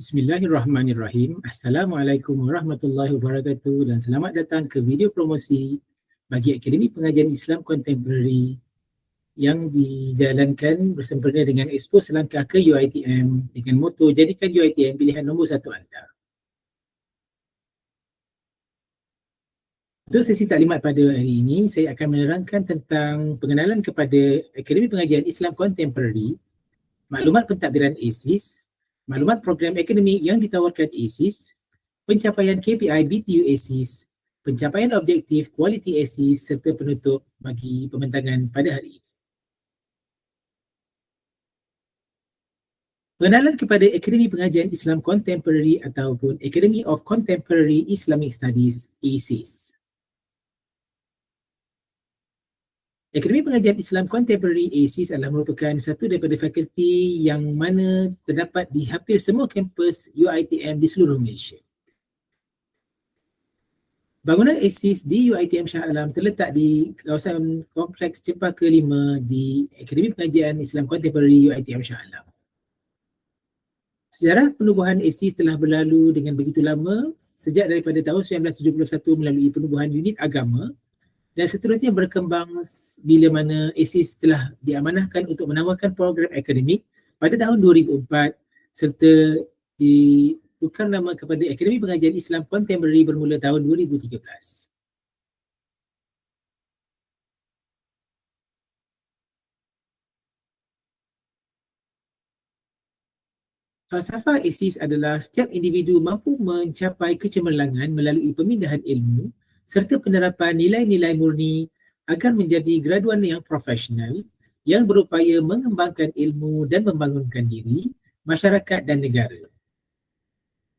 Bismillahirrahmanirrahim. Assalamualaikum warahmatullahi wabarakatuh dan selamat datang ke video promosi bagi Akademi Pengajian Islam Contemporary yang dijalankan bersempena dengan Expo Selangkah ke UITM dengan moto jadikan UITM pilihan nombor satu anda. Untuk sesi taklimat pada hari ini, saya akan menerangkan tentang pengenalan kepada Akademi Pengajian Islam Contemporary, maklumat pentadbiran ASIS, maklumat program akademik yang ditawarkan ASIS, pencapaian KPI BTU ASIS, pencapaian objektif kualiti ASIS serta penutup bagi pembentangan pada hari ini. Pengenalan kepada Akademi Pengajian Islam Contemporary ataupun Academy of Contemporary Islamic Studies ASIS. Akademi Pengajian Islam Contemporary ASIS adalah merupakan satu daripada fakulti yang mana terdapat di hampir semua kampus UITM di seluruh Malaysia. Bangunan ASIS di UITM Shah Alam terletak di kawasan kompleks Cempaka 5 di Akademi Pengajian Islam Contemporary UITM Shah Alam. Sejarah penubuhan ASIS telah berlalu dengan begitu lama sejak daripada tahun 1971 melalui penubuhan unit agama dan seterusnya berkembang bila mana ASIS telah diamanahkan untuk menawarkan program akademik pada tahun 2004 serta ditukar nama kepada Akademi Pengajian Islam Contemporary bermula tahun 2013. Falsafah ASIS adalah setiap individu mampu mencapai kecemerlangan melalui pemindahan ilmu serta penerapan nilai-nilai murni agar menjadi graduan yang profesional yang berupaya mengembangkan ilmu dan membangunkan diri, masyarakat dan negara.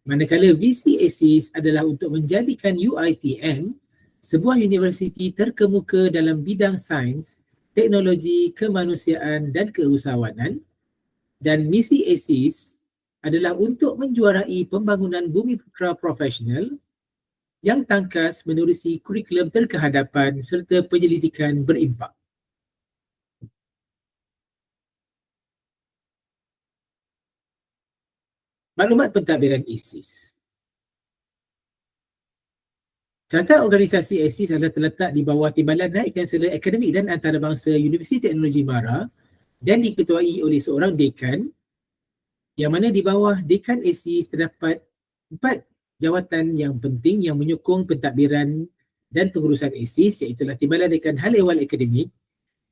Manakala visi ASIS adalah untuk menjadikan UITM sebuah universiti terkemuka dalam bidang sains, teknologi, kemanusiaan dan keusahawanan dan misi ASIS adalah untuk menjuarai pembangunan bumi putera profesional yang tangkas menerusi kurikulum terkehadapan serta penyelidikan berimpak. Maklumat pentadbiran ISIS. Carta organisasi ISIS adalah terletak di bawah Timbalan Naik Kansela Akademik dan Antarabangsa Universiti Teknologi Mara dan diketuai oleh seorang dekan yang mana di bawah dekan ISIS terdapat empat jawatan yang penting yang menyokong pentadbiran dan pengurusan ASIS iaitu Timbalan Dekan Hal Ehwal Akademik,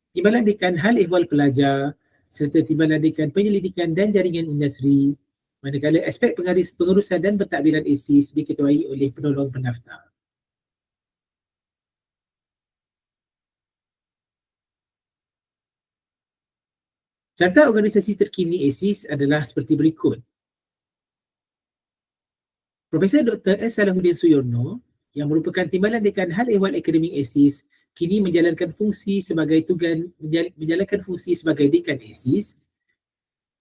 Timbalan Dekan Hal Ehwal Pelajar serta Timbalan Dekan Penyelidikan dan Jaringan Industri manakala aspek pengurusan dan pentadbiran ASIS diketuai oleh penolong pendaftar. Carta organisasi terkini ASIS adalah seperti berikut. Profesor Dr. S. Salahuddin Suyorno yang merupakan Timbalan Dekan Hal Ehwal Akademik ASIS kini menjalankan fungsi sebagai tugan menjalankan fungsi sebagai Dekan ASIS.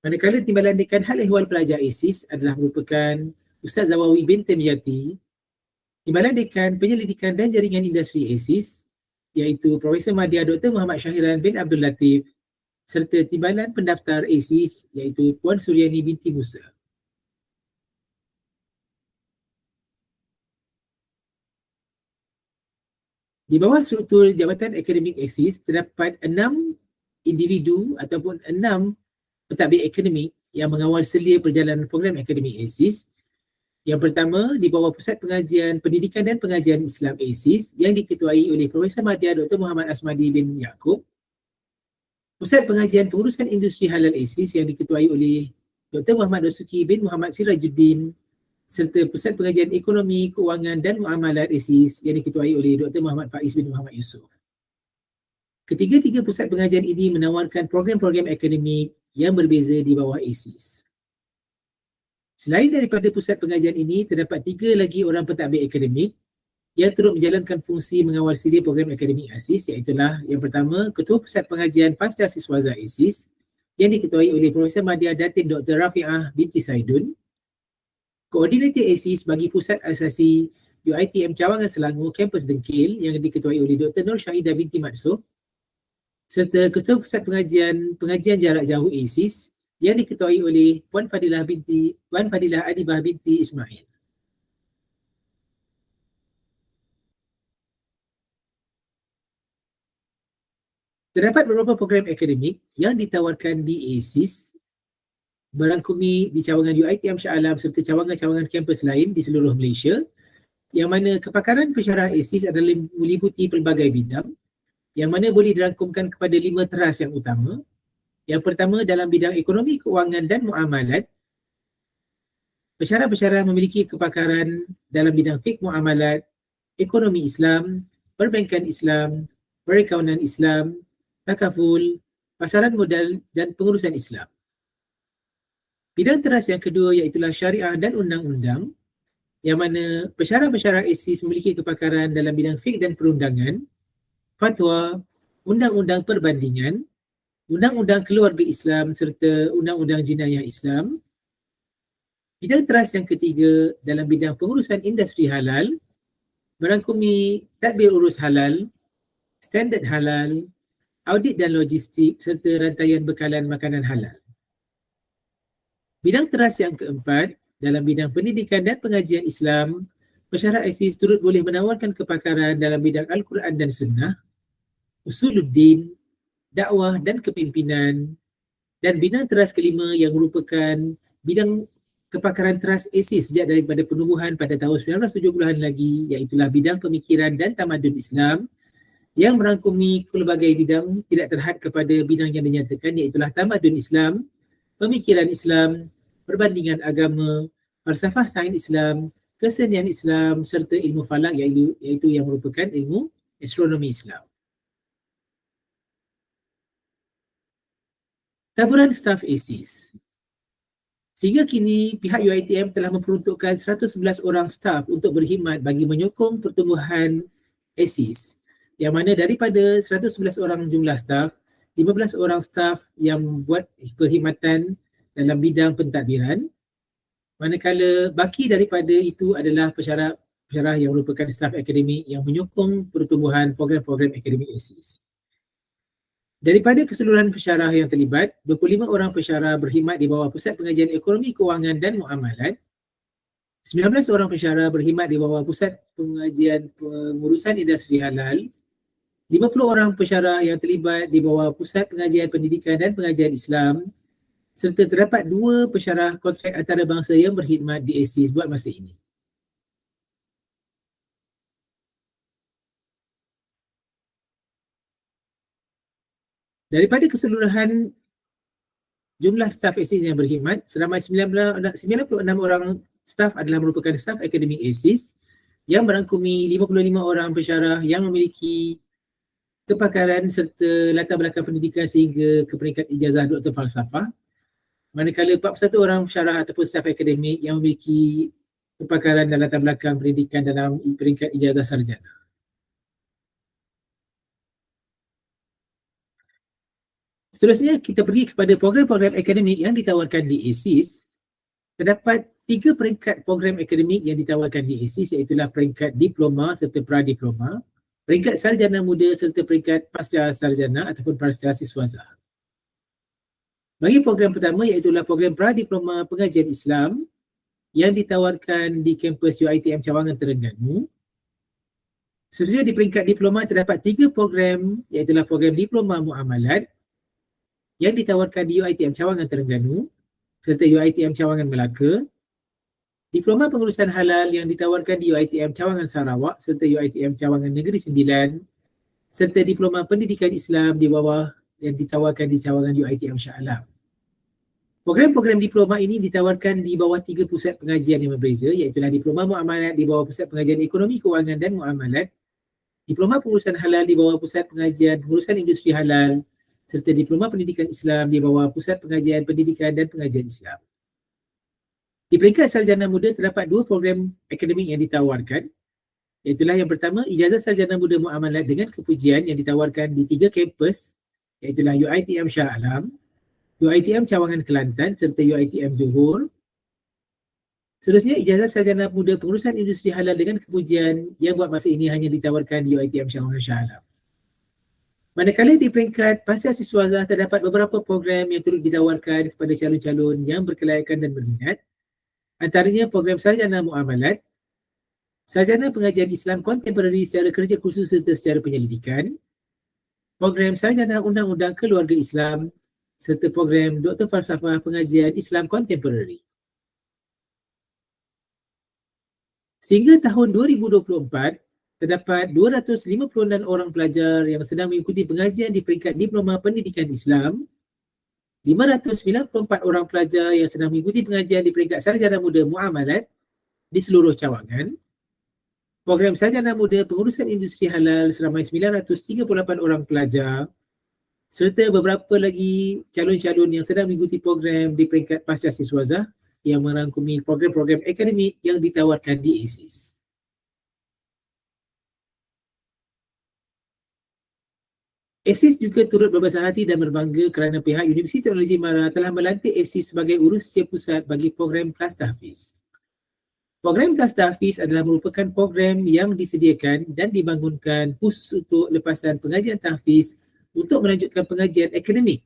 Manakala Timbalan Dekan Hal Ehwal Pelajar ASIS adalah merupakan Ustaz Zawawi bin Temiyati, Timbalan Dekan Penyelidikan dan Jaringan Industri ASIS iaitu Profesor Madya Dr. Muhammad Syahiran bin Abdul Latif serta Timbalan Pendaftar ASIS iaitu Puan Suryani binti Musa. Di bawah struktur Jabatan Akademik ASIS terdapat enam individu ataupun enam pentadbir akademik yang mengawal selia perjalanan program akademik ASIS. Yang pertama di bawah Pusat Pengajian Pendidikan dan Pengajian Islam ASIS yang diketuai oleh Profesor Madya Dr. Muhammad Asmadi bin Yaakob. Pusat Pengajian Pengurusan Industri Halal ASIS yang diketuai oleh Dr. Muhammad Dosuki bin Muhammad Sirajuddin serta Pusat Pengajian Ekonomi, Keuangan dan Muamalat ASIS yang diketuai oleh Dr. Muhammad Faiz bin Muhammad Yusof. Ketiga-tiga pusat pengajian ini menawarkan program-program akademik yang berbeza di bawah ASIS. Selain daripada pusat pengajian ini, terdapat tiga lagi orang pentadbir akademik yang turut menjalankan fungsi mengawal siri program akademik ASIS iaitulah yang pertama Ketua Pusat Pengajian Pasca Siswaza ASIS yang diketuai oleh Profesor Madya Datin Dr. Rafi'ah binti Saidun Koordinator ASIS bagi Pusat Asasi UITM Cawangan Selangor Kampus Dengkil yang diketuai oleh Dr. Nur Syahidah binti Matsuf serta Ketua Pusat Pengajian Pengajian Jarak Jauh ASIS yang diketuai oleh Puan Fadilah binti Puan Fadilah Adibah binti Ismail. Terdapat beberapa program akademik yang ditawarkan di ASIS berangkumi di cawangan UiTM Shah Alam serta cawangan-cawangan kampus lain di seluruh Malaysia yang mana kepakaran pensyarah ASIS adalah meliputi pelbagai bidang yang mana boleh dirangkumkan kepada lima teras yang utama. Yang pertama dalam bidang ekonomi, keuangan dan muamalat. Pensyarah-pensyarah memiliki kepakaran dalam bidang fik muamalat, ekonomi Islam, perbankan Islam, perakaunan Islam, takaful, pasaran modal dan pengurusan Islam. Bidang teras yang kedua iaitu syariah dan undang-undang yang mana pensyarah-pensyarah ISIS memiliki kepakaran dalam bidang fik dan perundangan, fatwa, undang-undang perbandingan, undang-undang keluarga Islam serta undang-undang jenayah Islam. Bidang teras yang ketiga dalam bidang pengurusan industri halal merangkumi tadbir urus halal, standard halal, audit dan logistik serta rantaian bekalan makanan halal. Bidang teras yang keempat dalam bidang pendidikan dan pengajian Islam, masyarakat ISIS turut boleh menawarkan kepakaran dalam bidang Al-Quran dan Sunnah, usuluddin, dakwah dan kepimpinan dan bidang teras kelima yang merupakan bidang kepakaran teras ISIS sejak daripada penubuhan pada tahun 1970-an lagi iaitulah bidang pemikiran dan tamadun Islam yang merangkumi pelbagai bidang tidak terhad kepada bidang yang dinyatakan iaitulah tamadun Islam, pemikiran Islam, perbandingan agama, falsafah sains Islam, kesenian Islam serta ilmu falak iaitu, iaitu yang merupakan ilmu astronomi Islam. Taburan staf ASIS Sehingga kini pihak UiTM telah memperuntukkan 111 orang staf untuk berkhidmat bagi menyokong pertumbuhan ASIS yang mana daripada 111 orang jumlah staf, 15 orang staf yang buat perkhidmatan dalam bidang pentadbiran manakala baki daripada itu adalah pensyarah pensyarah yang merupakan staf akademik yang menyokong pertumbuhan program-program akademik ASIS. Daripada keseluruhan pensyarah yang terlibat, 25 orang pensyarah berkhidmat di bawah Pusat Pengajian Ekonomi Kewangan dan Muamalat. 19 orang pensyarah berkhidmat di bawah Pusat Pengajian Pengurusan Industri Halal. 50 orang pensyarah yang terlibat di bawah Pusat Pengajian Pendidikan dan Pengajian Islam serta terdapat dua pensyarah kontrak antarabangsa yang berkhidmat di ASIS buat masa ini. Daripada keseluruhan jumlah staf ASIS yang berkhidmat, seramai 96 orang staf adalah merupakan staf akademik ASIS yang merangkumi 55 orang pensyarah yang memiliki kepakaran serta latar belakang pendidikan sehingga ke peringkat ijazah Dr. Falsafah manakala 41 orang pensyarah ataupun staf akademik yang memiliki kepakaran dan latar belakang pendidikan dalam peringkat ijazah sarjana. Seterusnya kita pergi kepada program-program akademik yang ditawarkan di ASIS. Terdapat tiga peringkat program akademik yang ditawarkan di ASIS iaitu peringkat diploma serta pra-diploma, peringkat sarjana muda serta peringkat pasca sarjana ataupun pasca siswaza. Bagi program pertama iaitu program pra-diploma pengajian Islam yang ditawarkan di kampus UiTM Cawangan Terengganu. Seterusnya di peringkat diploma terdapat tiga program iaitu program diploma muamalat yang ditawarkan di UiTM Cawangan Terengganu serta UiTM Cawangan Melaka. Diploma pengurusan halal yang ditawarkan di UiTM Cawangan Sarawak serta UiTM Cawangan Negeri Sembilan serta diploma pendidikan Islam di bawah yang ditawarkan di cawangan UiTM Shah Alam. Program-program diploma ini ditawarkan di bawah tiga pusat pengajian yang berbeza iaitu Diploma Muamalat di bawah Pusat Pengajian Ekonomi Kewangan dan Muamalat, Diploma Pengurusan Halal di bawah Pusat Pengajian Pengurusan Industri Halal serta Diploma Pendidikan Islam di bawah Pusat Pengajian Pendidikan dan Pengajian Islam. Di peringkat sarjana muda terdapat dua program akademik yang ditawarkan Iaitulah yang pertama, ijazah sarjana muda muamalat dengan kepujian yang ditawarkan di tiga kampus iaitulah UiTM Shah Alam, UiTM Cawangan Kelantan serta UiTM Johor. Seterusnya, ijazah sarjana muda pengurusan industri halal dengan kepujian yang buat masa ini hanya ditawarkan di UiTM Cawangan Shah Alam. Manakala di peringkat pasca siswazah terdapat beberapa program yang turut ditawarkan kepada calon-calon yang berkelayakan dan berminat. Antaranya program sarjana muamalat, sarjana pengajian Islam kontemporari secara kerja khusus serta secara penyelidikan, program sarjana undang-undang keluarga Islam serta program Doktor Falsafah Pengajian Islam Kontemporari. Sehingga tahun 2024, terdapat 256 orang pelajar yang sedang mengikuti pengajian di peringkat Diploma Pendidikan Islam, 594 orang pelajar yang sedang mengikuti pengajian di peringkat Sarjana Muda Muamalat di seluruh cawangan, program Sarjana Muda Pengurusan Industri Halal seramai 938 orang pelajar serta beberapa lagi calon-calon yang sedang mengikuti program di peringkat pasca siswazah yang merangkumi program-program akademik yang ditawarkan di ASIS. ASIS juga turut berbesar hati dan berbangga kerana pihak Universiti Teknologi Mara telah melantik ASIS sebagai urustia pusat bagi program Kelas Tahfiz. Program Kelas Tahfiz adalah merupakan program yang disediakan dan dibangunkan khusus untuk lepasan pengajian tahfiz untuk melanjutkan pengajian akademik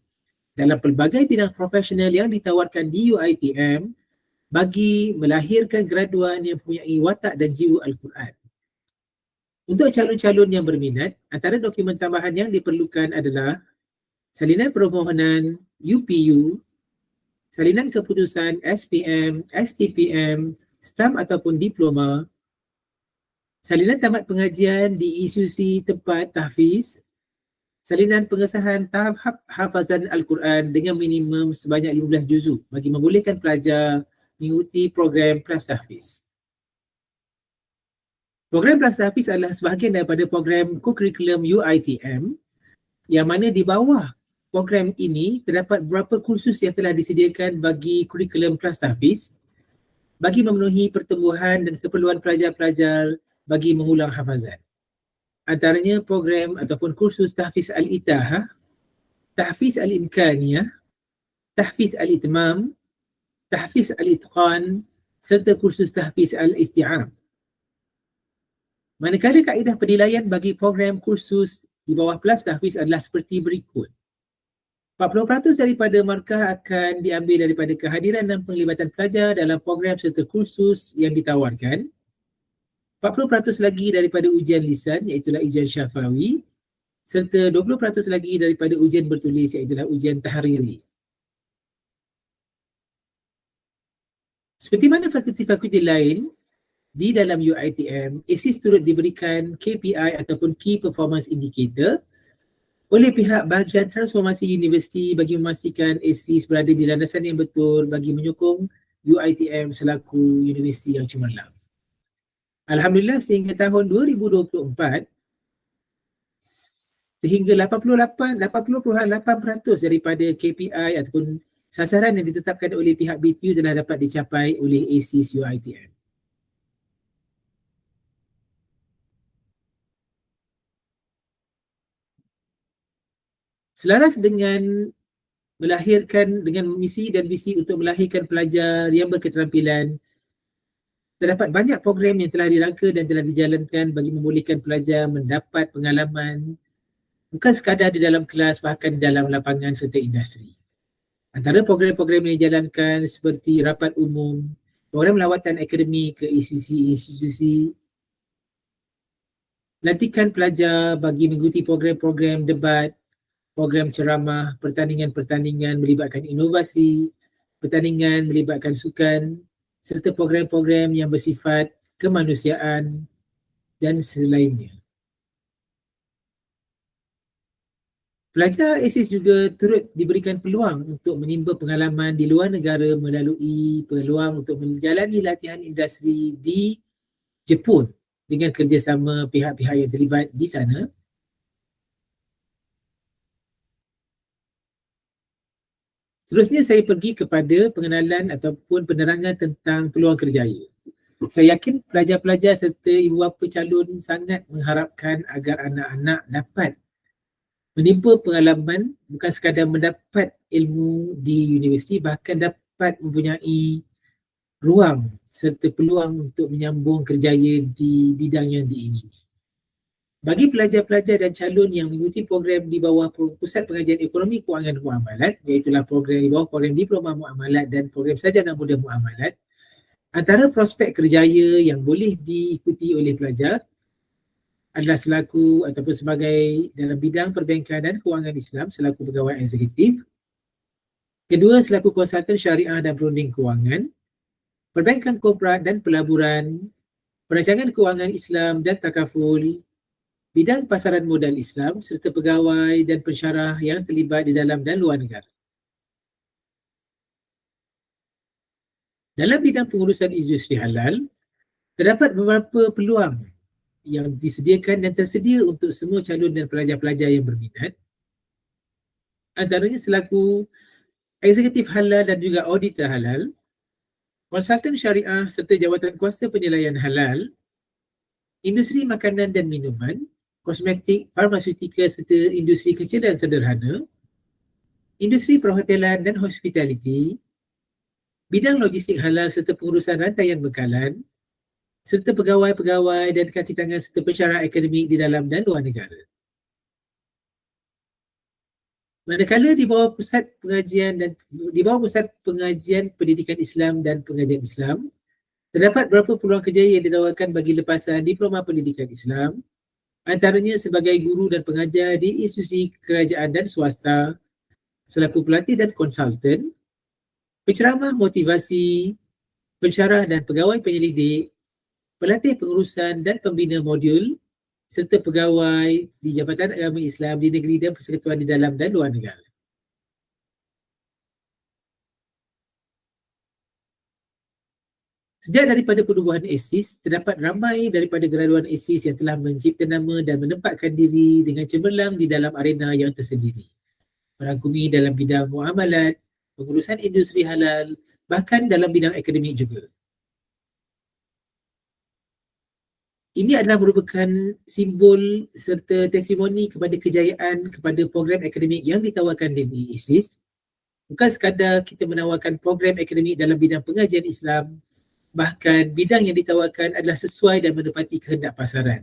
dalam pelbagai bidang profesional yang ditawarkan di UITM bagi melahirkan graduan yang mempunyai watak dan jiwa Al-Quran. Untuk calon-calon yang berminat, antara dokumen tambahan yang diperlukan adalah salinan permohonan UPU, salinan keputusan SPM, STPM, stamp ataupun diploma, salinan tamat pengajian di institusi tempat tahfiz, salinan pengesahan tahap hafazan Al-Quran dengan minimum sebanyak 15 juzuk bagi membolehkan pelajar mengikuti program kelas tahfiz. Program Plus Hafiz adalah sebahagian daripada program co-curriculum UITM yang mana di bawah program ini terdapat beberapa kursus yang telah disediakan bagi kurikulum Plus Hafiz bagi memenuhi pertumbuhan dan keperluan pelajar-pelajar bagi mengulang hafazan. Antaranya program ataupun kursus Tahfiz Al-Itahah, Tahfiz Al-Imkaniyah, Tahfiz Al-Itmam, Tahfiz Al-Itqan serta kursus Tahfiz Al-Isti'am. Manakala kaedah penilaian bagi program kursus di bawah Plus Tahfiz adalah seperti berikut. 40% daripada markah akan diambil daripada kehadiran dan penglibatan pelajar dalam program serta kursus yang ditawarkan. 40% lagi daripada ujian lisan iaitu ujian syafawi serta 20% lagi daripada ujian bertulis iaitu ujian tahriri. Seperti mana fakulti-fakulti lain, di dalam UITM, ASIS turut diberikan KPI ataupun Key Performance Indicator oleh pihak bahagian transformasi universiti bagi memastikan ASIS berada di landasan yang betul bagi menyokong UITM selaku universiti yang cemerlang. Alhamdulillah sehingga tahun 2024 sehingga 88 80.8% daripada KPI ataupun sasaran yang ditetapkan oleh pihak BTU telah dapat dicapai oleh ASIS UITM. Selaras dengan melahirkan dengan misi dan visi untuk melahirkan pelajar yang berketerampilan terdapat banyak program yang telah dirangka dan telah dijalankan bagi membolehkan pelajar mendapat pengalaman bukan sekadar di dalam kelas bahkan di dalam lapangan serta industri. Antara program-program yang dijalankan seperti rapat umum, program lawatan akademik ke institusi-institusi, lantikan pelajar bagi mengikuti program-program debat, program ceramah, pertandingan-pertandingan melibatkan inovasi, pertandingan melibatkan sukan serta program-program yang bersifat kemanusiaan dan selainnya. Pelajar ASIS juga turut diberikan peluang untuk menimba pengalaman di luar negara melalui peluang untuk menjalani latihan industri di Jepun dengan kerjasama pihak-pihak yang terlibat di sana Seterusnya saya pergi kepada pengenalan ataupun penerangan tentang peluang kerjaya. Saya yakin pelajar-pelajar serta ibu bapa calon sangat mengharapkan agar anak-anak dapat menimpa pengalaman bukan sekadar mendapat ilmu di universiti bahkan dapat mempunyai ruang serta peluang untuk menyambung kerjaya di bidang yang diingini. Bagi pelajar-pelajar dan calon yang mengikuti program di bawah Pusat Pengajian Ekonomi Kewangan Muamalat iaitulah program di bawah program Diploma Muamalat dan program Sarjana Muda Muamalat antara prospek kerjaya yang boleh diikuti oleh pelajar adalah selaku ataupun sebagai dalam bidang perbankan dan kewangan Islam selaku pegawai eksekutif. Kedua selaku konsultan syariah dan perunding kewangan perbankan korporat dan pelaburan perancangan kewangan Islam dan takaful bidang pasaran modal Islam serta pegawai dan pensyarah yang terlibat di dalam dan luar negara. Dalam bidang pengurusan industri halal, terdapat beberapa peluang yang disediakan dan tersedia untuk semua calon dan pelajar-pelajar yang berminat. Antaranya selaku eksekutif halal dan juga auditor halal, konsultan syariah serta jawatan kuasa penilaian halal, industri makanan dan minuman, kosmetik, farmaseutika serta industri kecil dan sederhana, industri perhotelan dan hospitality, bidang logistik halal serta pengurusan rantaian bekalan, serta pegawai-pegawai dan kaki tangan serta pensyarah akademik di dalam dan luar negara. Manakala di bawah pusat pengajian dan di bawah pusat pengajian pendidikan Islam dan pengajian Islam, terdapat beberapa peluang kerja yang ditawarkan bagi lepasan diploma pendidikan Islam, antaranya sebagai guru dan pengajar di institusi kerajaan dan swasta selaku pelatih dan konsultan, penceramah motivasi, pensyarah dan pegawai penyelidik, pelatih pengurusan dan pembina modul serta pegawai di Jabatan Agama Islam di negeri dan persekutuan di dalam dan luar negara. Sejak daripada penubuhan ASIS, terdapat ramai daripada graduan ASIS yang telah mencipta nama dan menempatkan diri dengan cemerlang di dalam arena yang tersendiri. Merangkumi dalam bidang muamalat, pengurusan industri halal, bahkan dalam bidang akademik juga. Ini adalah merupakan simbol serta testimoni kepada kejayaan kepada program akademik yang ditawarkan di ASIS. Bukan sekadar kita menawarkan program akademik dalam bidang pengajian Islam, bahkan bidang yang ditawarkan adalah sesuai dan menepati kehendak pasaran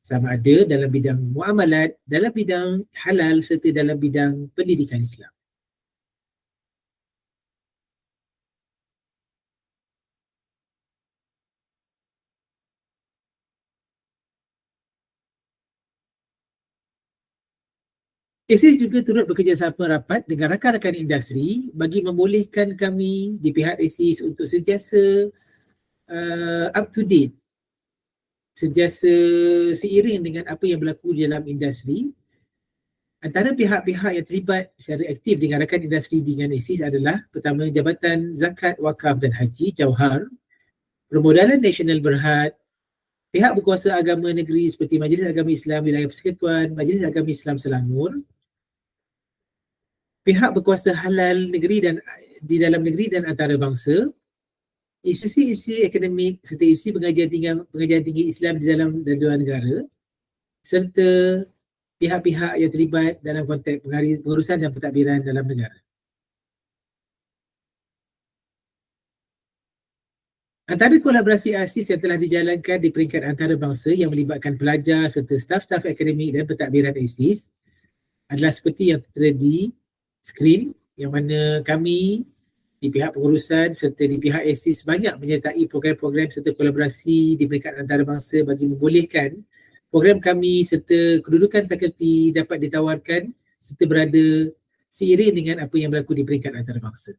sama ada dalam bidang muamalat, dalam bidang halal serta dalam bidang pendidikan Islam. ASIS juga turut bekerjasama rapat dengan rakan-rakan industri bagi membolehkan kami di pihak ASIS untuk sentiasa uh, up to date. Sentiasa seiring dengan apa yang berlaku di dalam industri antara pihak-pihak yang terlibat secara aktif dengan rakan industri dengan ASIS adalah pertama Jabatan Zakat, Wakaf dan Haji Jauhar Permodalan Nasional Berhad pihak berkuasa agama negeri seperti Majlis Agama Islam Wilayah Persekutuan, Majlis Agama Islam Selangor pihak berkuasa halal negeri dan di dalam negeri dan antarabangsa institusi-institusi akademik serta institusi pengajian tinggi, pengajian tinggi Islam di dalam luar negara serta pihak-pihak yang terlibat dalam konteks pengurusan dan pentadbiran dalam negara. Antara kolaborasi ASIS yang telah dijalankan di peringkat antarabangsa yang melibatkan pelajar serta staf-staf akademik dan pentadbiran ASIS adalah seperti yang tertera di skrin yang mana kami di pihak pengurusan serta di pihak ASIS banyak menyertai program-program serta kolaborasi di peringkat antarabangsa bagi membolehkan program kami serta kedudukan fakulti dapat ditawarkan serta berada seiring dengan apa yang berlaku di peringkat antarabangsa.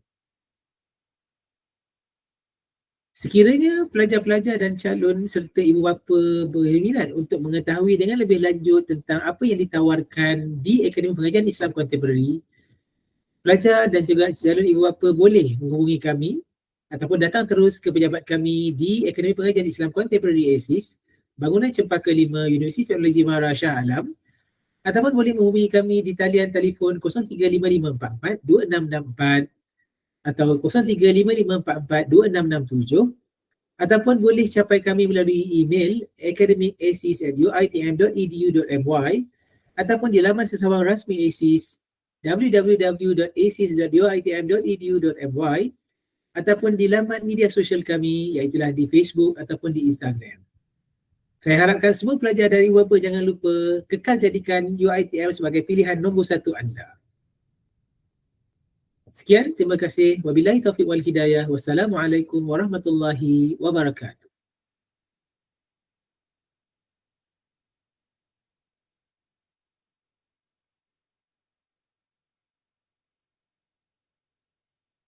Sekiranya pelajar-pelajar dan calon serta ibu bapa berminat untuk mengetahui dengan lebih lanjut tentang apa yang ditawarkan di Akademi Pengajian Islam Contemporary pelajar dan juga calon ibu bapa boleh menghubungi kami ataupun datang terus ke pejabat kami di Akademi Pengajian Islam Contemporary ASIS, Bangunan Cempaka 5, Universiti Teknologi Shah Alam ataupun boleh menghubungi kami di talian telefon 035544 2664 atau 035544 2667 ataupun boleh capai kami melalui email academicasis@uitm.edu.my ataupun di laman sesawang rasmi ASIS www.asis.uitm.edu.my ataupun di laman media sosial kami iaitu di Facebook ataupun di Instagram. Saya harapkan semua pelajar dari Weber jangan lupa kekal jadikan UITM sebagai pilihan nombor satu anda. Sekian, terima kasih. Wabillahi taufiq wal hidayah. Wassalamualaikum warahmatullahi wabarakatuh.